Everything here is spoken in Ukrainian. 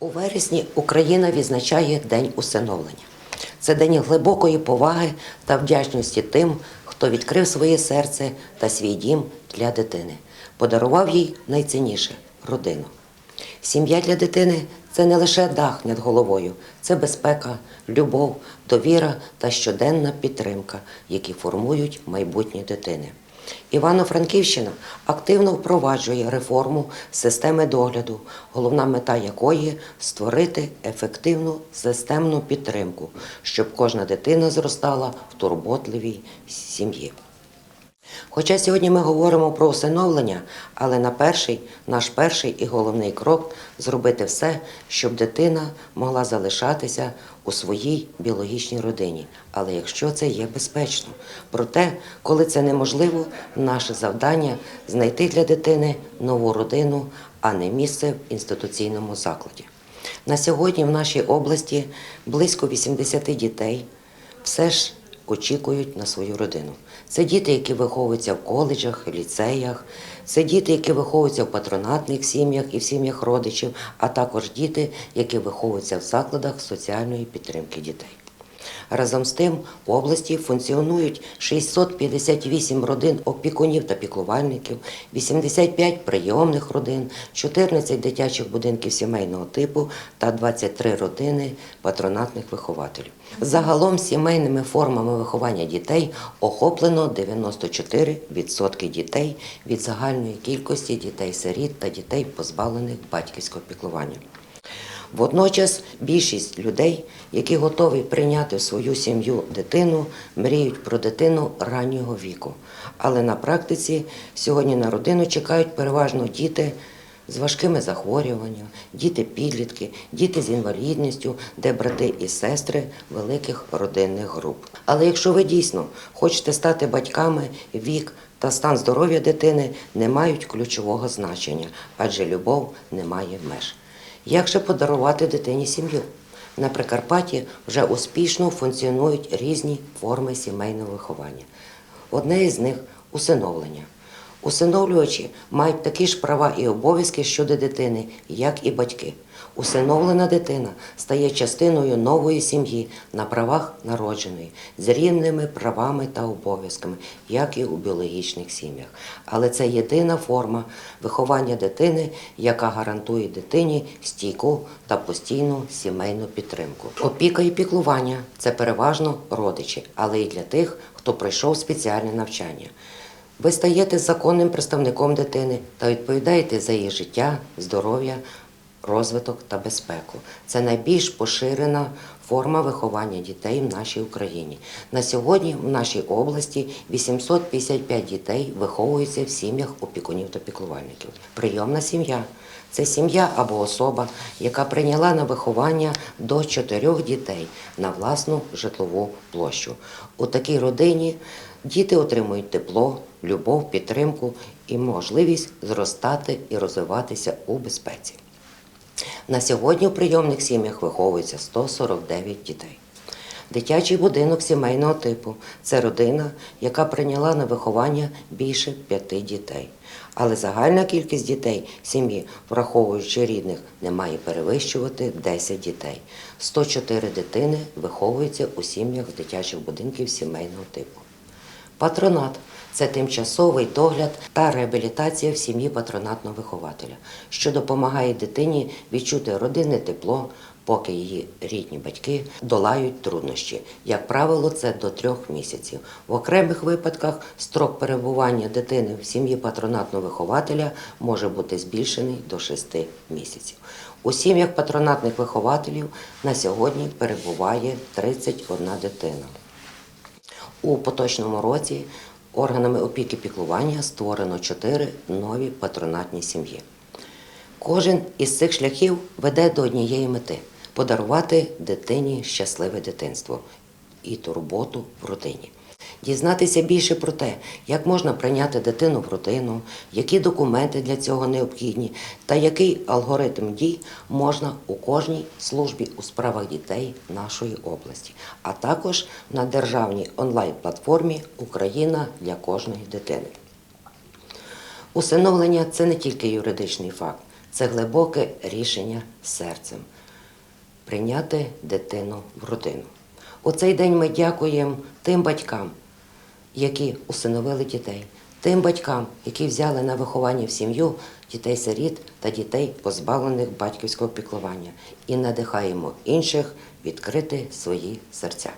У вересні Україна відзначає День усиновлення. Це день глибокої поваги та вдячності тим, хто відкрив своє серце та свій дім для дитини, подарував їй найцінніше родину. Сім'я для дитини це не лише дах над головою, це безпека, любов, довіра та щоденна підтримка, які формують майбутнє дитини. Івано-Франківщина активно впроваджує реформу системи догляду, головна мета якої створити ефективну системну підтримку, щоб кожна дитина зростала в турботливій сім'ї. Хоча сьогодні ми говоримо про усиновлення, але на перший, наш перший і головний крок зробити все, щоб дитина могла залишатися у своїй біологічній родині. Але якщо це є безпечно. Проте, коли це неможливо, наше завдання знайти для дитини нову родину, а не місце в інституційному закладі. На сьогодні в нашій області близько 80 дітей все ж очікують на свою родину. Це діти, які виховуються в коледжах, ліцеях, це діти, які виховуються в патронатних сім'ях і в сім'ях родичів, а також діти, які виховуються в закладах соціальної підтримки дітей. Разом з тим в області функціонують 658 родин опікунів та піклувальників, 85 прийомних родин, 14 дитячих будинків сімейного типу та 23 родини патронатних вихователів. Загалом сімейними формами виховання дітей охоплено 94% дітей від загальної кількості дітей-сиріт та дітей, позбавлених батьківського піклування. Водночас більшість людей, які готові прийняти в свою сім'ю дитину, мріють про дитину раннього віку. Але на практиці сьогодні на родину чекають переважно діти з важкими захворюваннями, діти-підлітки, діти з інвалідністю, де брати і сестри великих родинних груп. Але якщо ви дійсно хочете стати батьками, вік та стан здоров'я дитини не мають ключового значення, адже любов не має меж. Як же подарувати дитині сім'ю? На Прикарпатті вже успішно функціонують різні форми сімейного виховання. Одне із них усиновлення. Усиновлювачі мають такі ж права і обов'язки щодо дитини, як і батьки. Усиновлена дитина стає частиною нової сім'ї на правах народженої, з рівними правами та обов'язками, як і у біологічних сім'ях. Але це єдина форма виховання дитини, яка гарантує дитині стійку та постійну сімейну підтримку. Опіка і піклування це переважно родичі, але і для тих, хто пройшов спеціальне навчання. Ви стаєте законним представником дитини та відповідаєте за її життя, здоров'я, розвиток та безпеку. Це найбільш поширена форма виховання дітей в нашій Україні. На сьогодні в нашій області 855 дітей виховуються в сім'ях опікунів та піклувальників. Прийомна сім'я це сім'я або особа, яка прийняла на виховання до чотирьох дітей на власну житлову площу. У такій родині діти отримують тепло, любов, підтримку і можливість зростати і розвиватися у безпеці. На сьогодні в прийомних сім'ях виховується 149 дітей. Дитячий будинок сімейного типу це родина, яка прийняла на виховання більше п'яти дітей. Але загальна кількість дітей сім'ї, враховуючи рідних, не має перевищувати 10 дітей. 104 дитини виховуються у сім'ях дитячих будинків сімейного типу. Патронат це тимчасовий догляд та реабілітація в сім'ї патронатного вихователя, що допомагає дитині відчути родинне тепло, поки її рідні батьки долають труднощі. Як правило, це до трьох місяців. В окремих випадках строк перебування дитини в сім'ї патронатного вихователя може бути збільшений до шести місяців. У сім'ях патронатних вихователів на сьогодні перебуває 31 дитина. У поточному році органами опіки піклування створено чотири нові патронатні сім'ї. Кожен із цих шляхів веде до однієї мети подарувати дитині щасливе дитинство і турботу в родині. Дізнатися більше про те, як можна прийняти дитину в родину, які документи для цього необхідні, та який алгоритм дій можна у кожній службі у справах дітей нашої області, а також на державній онлайн-платформі Україна для кожної дитини. Усиновлення це не тільки юридичний факт, це глибоке рішення серцем прийняти дитину в родину. У цей день ми дякуємо тим батькам, які усиновили дітей, тим батькам, які взяли на виховання в сім'ю дітей-сиріт та дітей, позбавлених батьківського піклування, і надихаємо інших відкрити свої серця.